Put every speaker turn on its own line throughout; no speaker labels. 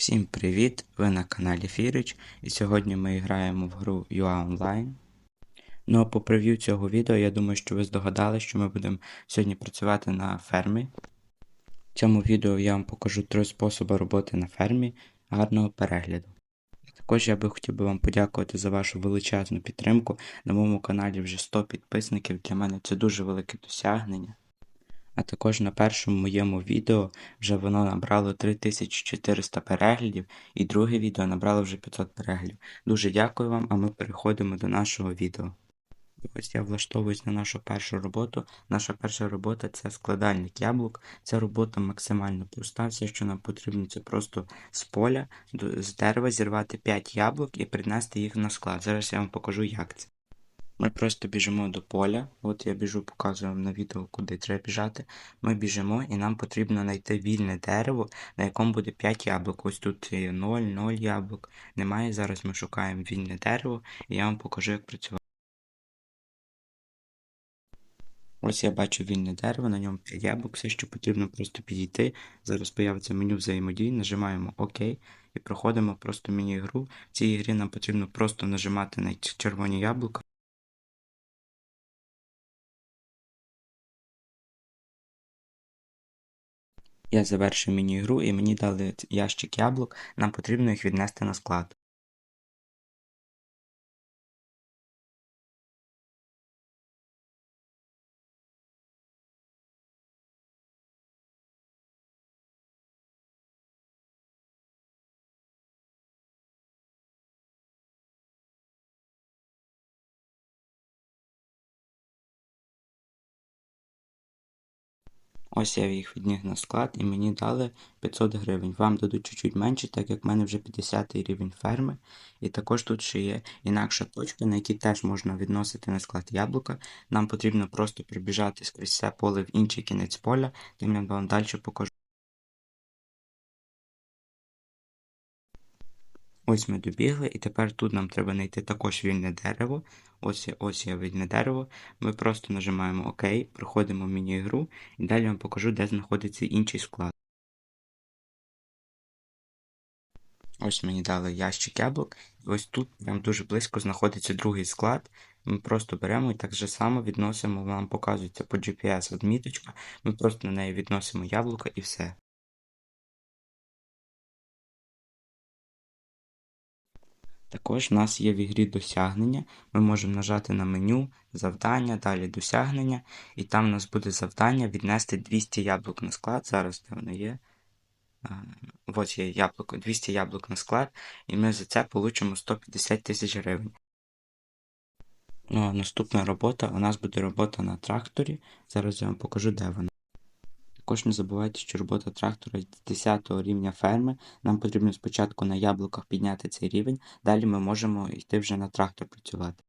Всім привіт! Ви на каналі Фірич і сьогодні ми граємо в гру UA Online. Ну а по прев'ю цього відео я думаю, що ви здогадали, що ми будемо сьогодні працювати на фермі. В цьому відео я вам покажу три способи роботи на фермі. Гарного перегляду. Також я би хотів би вам подякувати за вашу величезну підтримку. На моєму каналі вже 100 підписників. Для мене це дуже велике досягнення. А також на першому моєму відео вже воно набрало 3400 переглядів, і друге відео набрало вже 500 переглядів. Дуже дякую вам, а ми переходимо до нашого відео. Ось я влаштовуюсь на нашу першу роботу. Наша перша робота це складальник яблук. Ця робота максимально проста. Все, що нам потрібно, це просто з поля, з дерева зірвати 5 яблук і принести їх на склад. Зараз я вам покажу, як це. Ми просто біжимо до поля. От я біжу, показую вам на відео, куди треба біжати. Ми біжимо і нам потрібно знайти вільне дерево, на якому буде 5 яблук. Ось тут 0, 0 яблук. Немає. Зараз ми шукаємо вільне дерево і я вам покажу, як працювати. Ось я бачу вільне дерево, на ньому 5 яблук, все, що потрібно просто підійти. Зараз появиться меню взаємодії, нажимаємо ОК і проходимо просто міні-ігру. В цій ігрі нам потрібно просто нажимати на червоні яблука. Я завершив міні-ігру і мені дали ящик яблук, нам потрібно їх віднести на склад. Ось я їх відніг на склад і мені дали 500 гривень. Вам дадуть чуть-чуть менше, так як в мене вже 50 рівень ферми. І також тут ще є інакша точка, на якій теж можна відносити на склад яблука. Нам потрібно просто прибіжати скрізь все поле в інший кінець поля, тим я вам далі покажу. Ось ми добігли, і тепер тут нам треба знайти також вільне дерево. Ось ось є вільне дерево. Ми просто нажимаємо ОК, проходимо міні-ігру, і далі вам покажу, де знаходиться інший склад. Ось мені дали ящик яблук, ось тут прям дуже близько знаходиться другий склад. Ми просто беремо і так же само відносимо, вам показується по GPS відміточка. Ми просто на неї відносимо яблука і все. Також в нас є в ігрі досягнення. Ми можемо нажати на меню, завдання, далі досягнення, і там у нас буде завдання віднести 200 яблук на склад. Зараз де воно є. Ось є яблуко, 200 яблук на склад, і ми за це получимо 150 тисяч гривень. Ну а наступна робота у нас буде робота на тракторі. Зараз я вам покажу, де вона. Також не забувайте, що робота трактора з 10 рівня ферми. Нам потрібно спочатку на яблуках підняти цей рівень, далі ми можемо йти вже на трактор працювати.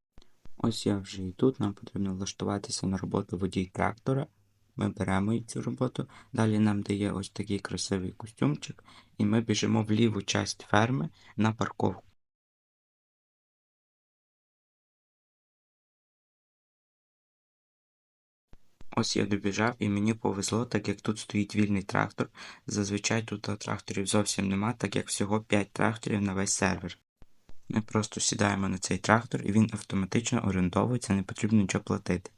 Ось я вже і тут, нам потрібно влаштуватися на роботу водій трактора. Ми беремо цю роботу, далі нам дає ось такий красивий костюмчик, і ми біжимо в ліву часть ферми на парковку. Ось я добіжав і мені повезло, так як тут стоїть вільний трактор. Зазвичай тут тракторів зовсім нема, так як всього 5 тракторів на весь сервер. Ми просто сідаємо на цей трактор і він автоматично орієнтовується, не потрібно нічого платити.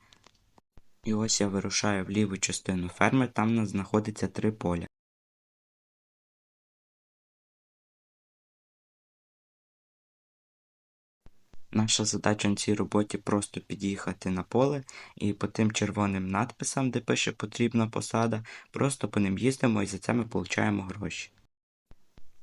І ось я вирушаю в ліву частину ферми, там у нас знаходиться три поля. Наша задача на цій роботі просто під'їхати на поле і по тим червоним надписам, де пише потрібна посада, просто по ним їздимо і за це ми отримуємо гроші.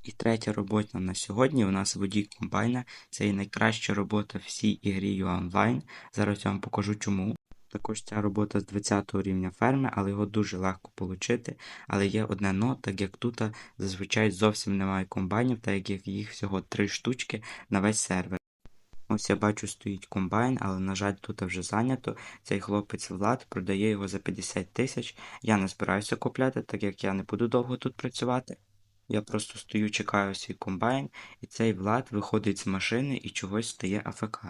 І третя робота на сьогодні у нас водій комбайна. Це і найкраща робота в всій ігрі онлайн. Зараз я вам покажу чому. Також ця робота з 20 рівня ферми, але його дуже легко отримати. Але є одне но, так як тут зазвичай зовсім немає комбайнів, так як їх всього 3 штучки на весь сервер. Ось я бачу, стоїть комбайн, але, на жаль, тут вже зайнято. Цей хлопець Влад продає його за 50 тисяч. Я не збираюся купляти, так як я не буду довго тут працювати. Я просто стою, чекаю свій комбайн, і цей Влад виходить з машини і чогось стає АФК.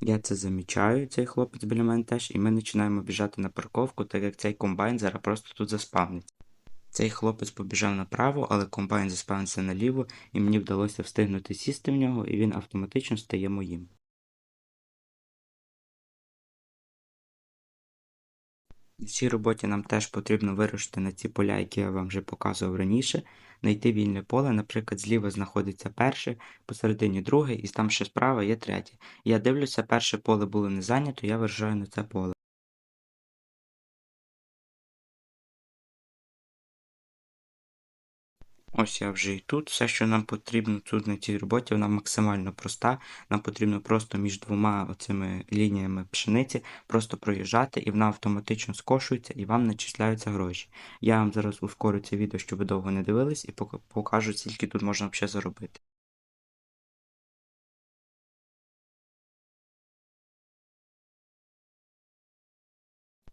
Я це замічаю, цей хлопець біля мене теж, і ми починаємо біжати на парковку, так як цей комбайн зараз просто тут заспавниться. Цей хлопець побіжав направо, але комбайн заспавнився наліво, і мені вдалося встигнути сісти в нього, і він автоматично стає моїм. В цій роботі нам теж потрібно вирушити на ці поля, які я вам вже показував раніше, знайти вільне поле, наприклад, зліва знаходиться перше, посередині друге, і там ще справа є третє. Я дивлюся, перше поле було не зайнято, я виїжджаю на це поле. Ось я вже і тут. Все, що нам потрібно тут на цій роботі, вона максимально проста. Нам потрібно просто між двома оцими лініями пшениці просто проїжджати, і вона автоматично скошується і вам начисляються гроші. Я вам зараз ускорю це відео, щоб ви довго не дивились, і покажу, скільки тут можна взагалі заробити.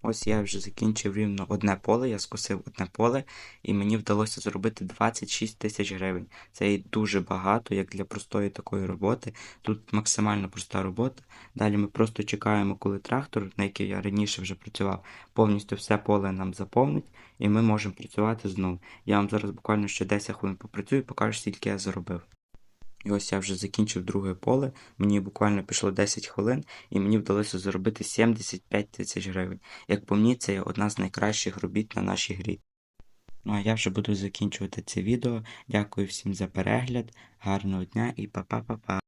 Ось я вже закінчив рівно одне поле, я скосив одне поле, і мені вдалося зробити 26 тисяч гривень. Це і дуже багато, як для простої такої роботи. Тут максимально проста робота. Далі ми просто чекаємо, коли трактор, на який я раніше вже працював, повністю все поле нам заповнить, і ми можемо працювати знову. Я вам зараз буквально ще 10 хвилин попрацюю покажу, скільки я заробив. І ось я вже закінчив друге поле, мені буквально пішло 10 хвилин, і мені вдалося заробити 75 тисяч гривень. Як по мені, це є одна з найкращих робіт на нашій грі. Ну а я вже буду закінчувати це відео. Дякую всім за перегляд, гарного дня і па-па-па-па.